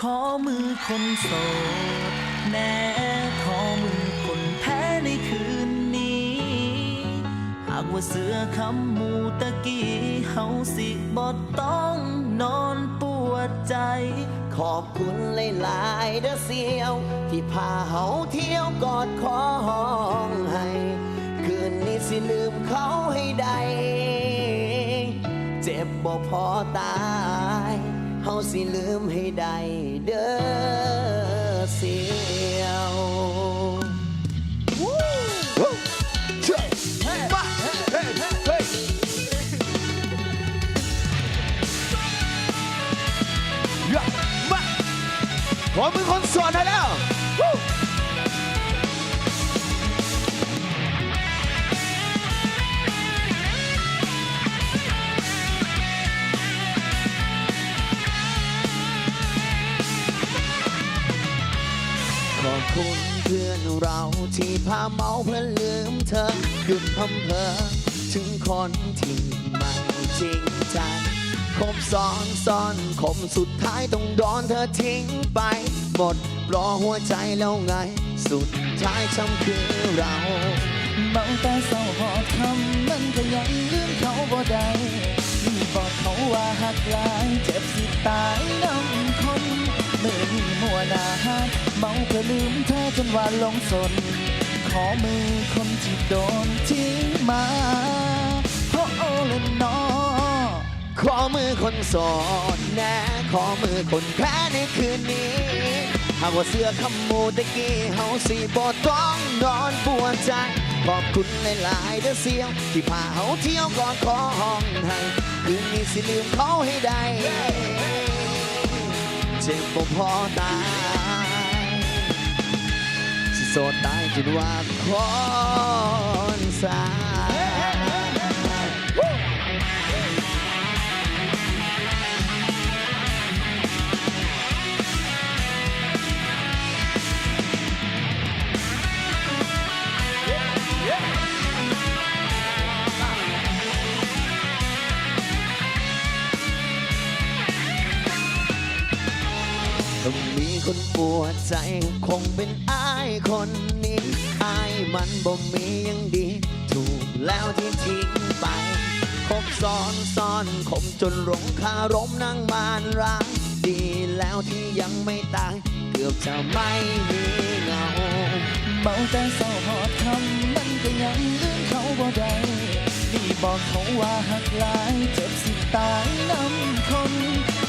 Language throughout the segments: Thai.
ขอมือคนโสดแน่ขอมือคนแพ้ในคืนนี้ หากว่าเสือคำมูตะกี้เฮาสิบ่ต้องนอนปวดใจ ขอบคุณหลายๆเด้อเสียว ที่พาเฮาเที่ยวกอดคอห้องให้ คืนนี้สิลืมเขาให้ได้ เจ็บบ่พอตาย เฮาสิลืมให้ได้เด้อเสียว พาเมาเพื่อลืมเธอ หยุดพำเพอถึงคนที่ไม่จริงใจคบซ้อนซ้อนคมสุดท้ายต้องโดนเธอทิ้งไป หมดรอหัวใจแล้วไง สุดท้ายช้ำคือเราเมาแต่เศร้าหอดคำมันก็ยังลืมเขาบ่ได้นี่บอกเขาว่าหักลายเจ็บสิตายน้ำคนเมื่อมีมัวหนาหักเมาเพื่อลืมเธอจนว่าลงสน อมือคนที่โดนทิ้งมาโอ้โอและนอขอมือคนโสดแนะขอมือคนแพ้ในคืนนี้ หากว่าเสื้อคำมูตะกี้เฮาสีบอต้องนอนปวดใจ ขอบคุณหลายเด้อเสียวที่พาเฮาเที่ยวก่อนขอห้องให้คืนนี้สิลืมเขาให้ได้ เจ็บบ่พอตาย สิโสดตายจนว่าคอนสา คนปวดใจคงเป็นอายคนนี้อายมันบ่มียังดี ถูกแล้วที่ทิ้งไปคบซ้อนซ้อนคมจนหลงคารมนั่งมานร้ายดีแล้วที่ยังไม่ตาย เกือบจะไม่มีเงาเมาแต่เศร้าหอดคำมันก็ยังลืมเขาบ่ได้นี่บอกเขาว่าหักหลายเจ็บส ตายน้ำคน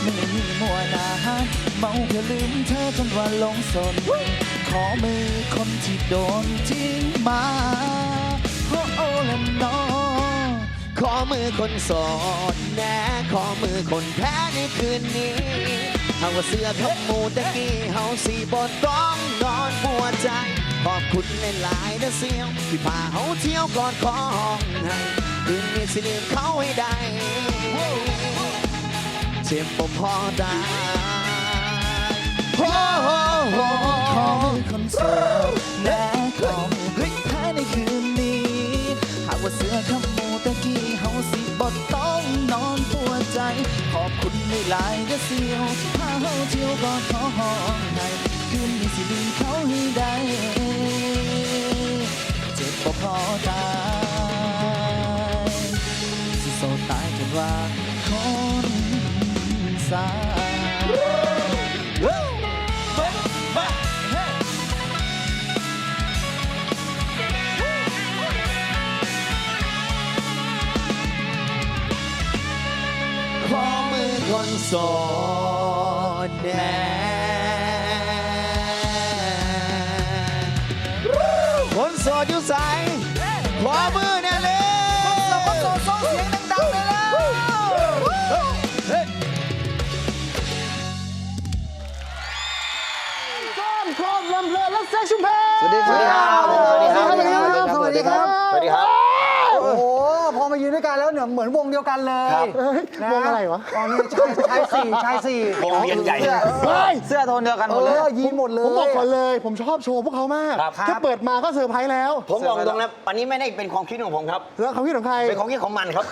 มือมีมัวหนาหักเมาเพื่อลืมเธอจนว่าลงสน ขอมือคนที่โดนทิ้งมาโอ้โอ้และนอขอมือคนโสดแนะขอมือคนแพ้ในคืนนี้หากว่าเสื้อขมูตะกี้เฮาสีบอต้องนอนปวดใจ ขอบคุณหลายๆนะเสียวที่พาเฮาเที่ยวก่อนขอห้องให้คืนนี้สิลืมเขาให้ได้ เจ็บบ่พอได้โอ้โหขอมือคนโสดและขอมือคนแพ้ในคืนนี้ หากว่าเสือขมูตะกี้เฮาสิบ่ต้องนอนปวดใจ ขอบคุณในหลายๆเด้อเสียวพาเฮาเที่ยวก่อนขอห้องให้คืนนี้สิลืมเขาให้ได้ เจ็บบ่พอตาย โซตายจนว่าคนสาขอมือคนโสดแน่คนโสดอยู่ใสข ดีครับสวัสดีครับ สวัสดีครับ สวัสดีครับ สวัสดีครับ โอ้โห พอมามายืนด้วยกันแล้วเนี่ยเหมือนวงเดียวกันเลยครับนวงอะไรวะอ๋อนี่ชายชายสี่ชายสี่วงเวียนใหญ่เฮ้ยเสื้อโทนเดียวกันหเอมดเลยอยีนหมดเลย ผมบอกก่อนเลย ผมชอบโชว์พวกเขามากครับแค่เปิดมาก็เซอร์ไพรส์แล้ว ผมบอกตรงนะอันนี้ไม่ได้เป็นความคิดของผมครับ แล้วเขาคิดของใคร เป็นความคิดของมันครับ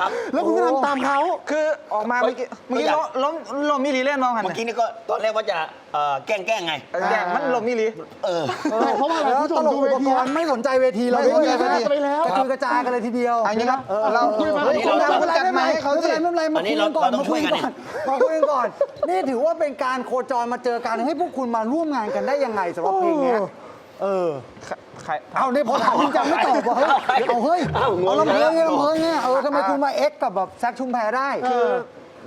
ครับ แล้วคุณก็ทำตามเขา คือออกมาเมื่อกี้เฮ้เมื่อยกี้อยากล้มล้มมิลีเล่นมองหันเมื่อกี้นี่ก็ตอนแรกว่าจะ เอ่อแกล้งแกล้งไง แดงมันล้มมิลีเออ เพราะว่าอะไรแล้วคุณผู้ชตมลกดูอุเวปทีกรณ์ไม่สนใจเวทีเราไม่ด้วยสนใจนะไปแล้วกระจุยกระจายกันเลยทีเดียวอันนี้ครับเออเราคุยมาอันนี้เราไม่เป็นไรจัดไม่ไมเป็นไรค์ให้เขาไม่สิเป็นไรไม่เป็นไรอันนี้มาคุยกันก่อนเรามาคุยกันเราต้องช่วยกัก่อนนมาคุยกันก่อน นี่ถือว่าเป็นการโคจรมาเจอกันให้พวกคุณมาร่วมงานกันได้ยังไงสำหรับเพลงเนี้ยเออ ใคร เอาเนี่ยพอถามจริงจังไม่ตอบว่าเฮ้ยเอาเฮ้ยเอางง เอาลำเพลินเนี่ยแล้วลำเพลินเนี่ยเออทำไมคุณมาเอ็กกับแบบแซคชุมแพได้ คือ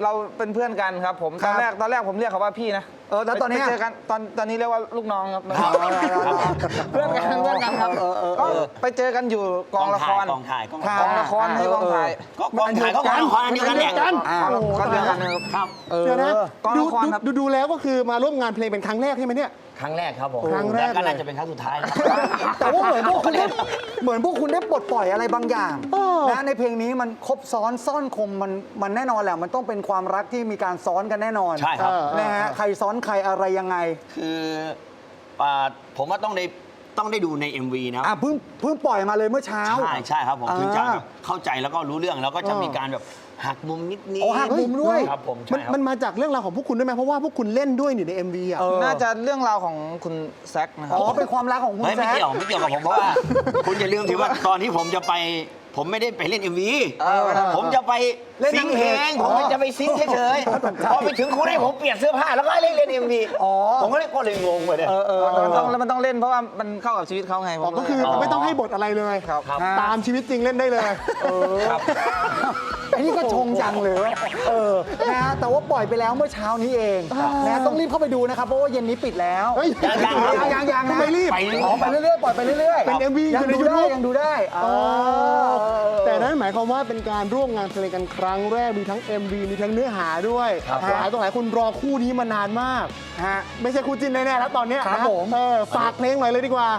เราเป็นเพื่อนกันครับผมคตรัอบนแรกตอนแรกผมเรียกเขาว่าพี่นะเออแล้วตอนเนี้ย ไปเจอกันตอนตอนนี้เรียกว่าลูกน้องครับเอาเอาเอาเอาเพื่อนกันเพื่อนกันครับเออเออเอก็อ ไปเจอกันอยู่กองละครกองถ่ายกองครัถ่าบยกองละครไม่ใช่กองถ่ายก็กองถ่ายก็กองละครอันเดียวกันแหละ อ่ากองละครเดียวกันนะครับ ครับ เดี๋ยวนะกองดูละครครับ ดูดูแล้วก็คือมาร่วมงานเพลงเป็นครั้งแรกใช่ไหมเนี่ย ครั้งแรกครับผมครั้งแรกและก็น่าเลยจะเป็นครั้งสุดท้ายนะ แต่ว่าเหมือนพวกคุณได้เหมือนพวกคุณได้ปลดปล่อยอะไรบางอย่างเออ นะในเพลงนี้มันครบซ้อนซ่อนคมมันมันแน่นอนแหละมันต้องเป็นความรักที่มีการซ้อนกันแน่นอนใช่ครับเออนะฮะใครซ้อนใครอะไรยังไงคืออ่าผมว่าต้องได้ต้องได้ดูใน MV นะอะเพิ่งเพิ่งปล่อยมาเลยเมื่อเช้า ใช่ใช่ครับผมอ่าถึงจะแบบเข้าใจแล้วก็รู้เรื่องแล้วก็จะมีการแบบหักมุมนิดนิดโอ้หักมุมด้วยครับผมมันใช่ครับ มันมาจากเรื่องราวของพวกคุณด้วยไหมเพราะว่าพวกคุณเล่นด้วยนี่ใน MV อะเออน่าจะเรื่องราวของคุณแซคนะครัอ๋บอเป็นความรักของคุณเฮ้ยแซไม่ค เกี่ยวไม่เกี่ยวกับผมเพราะว่า คุณอย่าลืมถือว่าตอนที่ผมจะไป ผมไม่ได้ไปเล่น MV ผมจะไปซิงค์เพลงผมจะไปซิงค์เฉยๆพอไปถึงคุณให้ผมเปลี่ยนเสื้อผ้าแล้วก็ให้เล่นเล่น MV ผมก็เลยก็เลยงงไปเนี่ยมันต้องแล้วมันต้องเล่นเพราะว่ามันเข้ากับชีวิตเขาไงผมอ๋อก็คืออ๋อไม่ต้องให้บทอะไรเลยครับครับตามชีวิตจริงเล่นได้เลยครับไอ้นี่ก็ชงจังเลยว่าเออ นะฮะ แต่ว่าปล่อยไปแล้วเมื่อเช้านี้เองนะต้องรีบเข้าไปดูนะครับ เพราะว่าเย็นนี้ปิดแล้ว เฮ้ยยังยังยังยังนะทำไมรีบไปเรื่อยอ๋อไปเรื่อยๆ ปล่อยไปเรื่อยๆเป็น MV ยังอยู่ในดูได้ YouTube ยังดูได้อ๋อแต่นั่นหมายความว่าเป็นการร่วมงานเพลงกันครั้งแรกมีทั้ง MV มีทั้งเนื้อหาด้วยครับ หลายต่อหลายคนรอคู่นี้มานานมากฮะไม่ใช่คู่จิ้นแน่ๆแล้วตอนเนี้ยครับนะผม เออฝากเพลงหน่อยเลยดีกว่า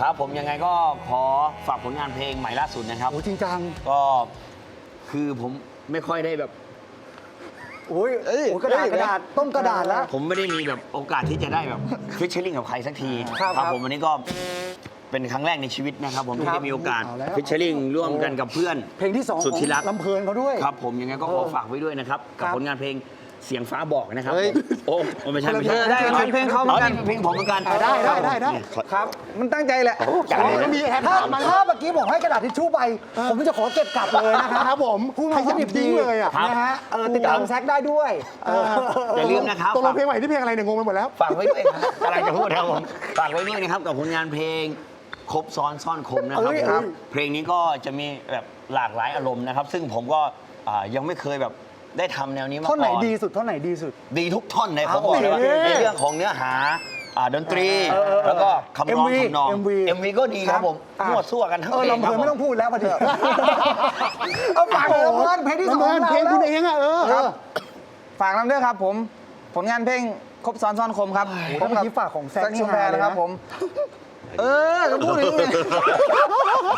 ครับผมยังไงก็ขอฝากผลงานเพลงใหม่ล่าสุดนะครับ โอ้จริงจัง ก็ คือผมไม่ค่อยได้แบบ โอ้ยโอ้ยกระดาษกระดาษต้มกระดาษแล้ว ผมไม่ได้มีแบบโอกาสที่จะได้แบบ ฟิชเชอร์ลิงกับใครสักทีครับครับผมวันนี้ก็เป็นครั้งแรกในชีวิตนะครับ ผมที่ครับได้มีโอกาสเอาแล้ว ฟิชเชอร์ลิงร่วมกันกับเพื่อนเพลงที่สองสุดที่รัก ของลำเพลินเขาด้วย ครับผมยังไงก็ขอฝากไว้ด้วยนะครับ กับครับ ผลงานเพลง เสียงฟ้าบอกนะครับเฮ้ยผมโอ้โอ้ไม่ใช่ไม่เอใช่อได้เป็นเพลงเขาเหมือนกันเพลงผมเหมือนกันได้ได้ได้ได้เนี่ยขอครับ มันตั้งใจแหละจัดอ๋อเลยแล้วนะมีแฮนด์ถ้ามาถ้าเมื่อกี้บอกให้กระดาษทิชชู่ไปผมจะขอเก็บกลับเลยนะครับครับผมพูดมาขยับทิ้งเลยอะครับนะฮะเออติดตามแซกได้ด้วยเอออย่าลืมนะครับตกลงเพลงใหม่ที่เพลงอะไรเนี่ยงงไปหมดแล้วฝากไว้ด้วยครับกำลังจะพูดนะครับผมฝากไว้ด้วยนะครับกับผลงานเพลงครบซ้อนซ่อนคมนะครับเอ้ยผมเอ้ยเพลงนี้ก็จะมีแบบหลากหลายอารมณ์นะครับ ซึ่งผมก็อ่ายังไม่เคยแบบ ได้ทำแนวนี้มาก่ท่ออนนไหนดีสุดท่อนไหนดีสุด ดีทุกท่อนเลยผมเอาบอกเลยว่าโอเคในเรื่องของเนื้อหาอ่าดนตรี เออเออเออแล้วก็คำร้อง MV ทำนอง MV MV ก็ดีครับผมอะ มั่วซั่วกันทั้งเออเพลงลำเพคลิรับนไม่ผต้องมพูดแล้วพอดีเอาฝากเลยลำเพลินเพลงที่สองลำเพลินราเพลงคุณแล้วเองอะเออครับฝากน้ำด้วยครับผม ผลงานเพลงครบซ้อนซ่อนคมครับผมเมื่อกี้ฝากของแซคนี่ชุมแพฮาเลยนะครับนะผม เออจะพูดอย่างนี้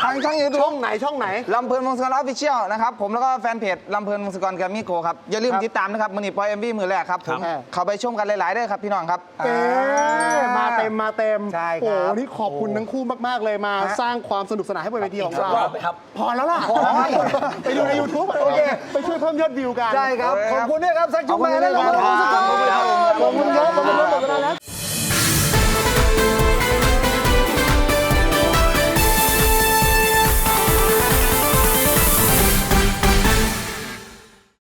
ทางช่องยูทูช่บองไหนช่องไหน ลำเพลินวงศกรออฟฟิเชียลนะครับ ผมแล้วก็แฟนเพจลำเพลินวงศกรแกรมมี่โกครับ อย่าลืมครับติดตามนะครับมือนีปอยเอ็มวีมือแรกครับผมครับ เข้าไปชมกันหลายๆด้วยครับพี่น้องครับ เอ๊ะมาเต็มมาเต็มใช่ครับ โอ้โหนี่ขอบคุณทั้งคู่มาก ๆ เลยมาฮะสร้างความสนุกสนานให้บนเวทีของเรารอบไหมครับ พอแล้วล่ะพอไปดูใน YouTube โอเค ไปช่วยเพิ่มยอดวิวกัน ใช่ครับ ขอบคุณด้วยครับแซคชุมแพรและลำเพลินขอบคุณครับ ขอบคุณครับขอบคุณครับขอบคุณครับขอบคุณครับ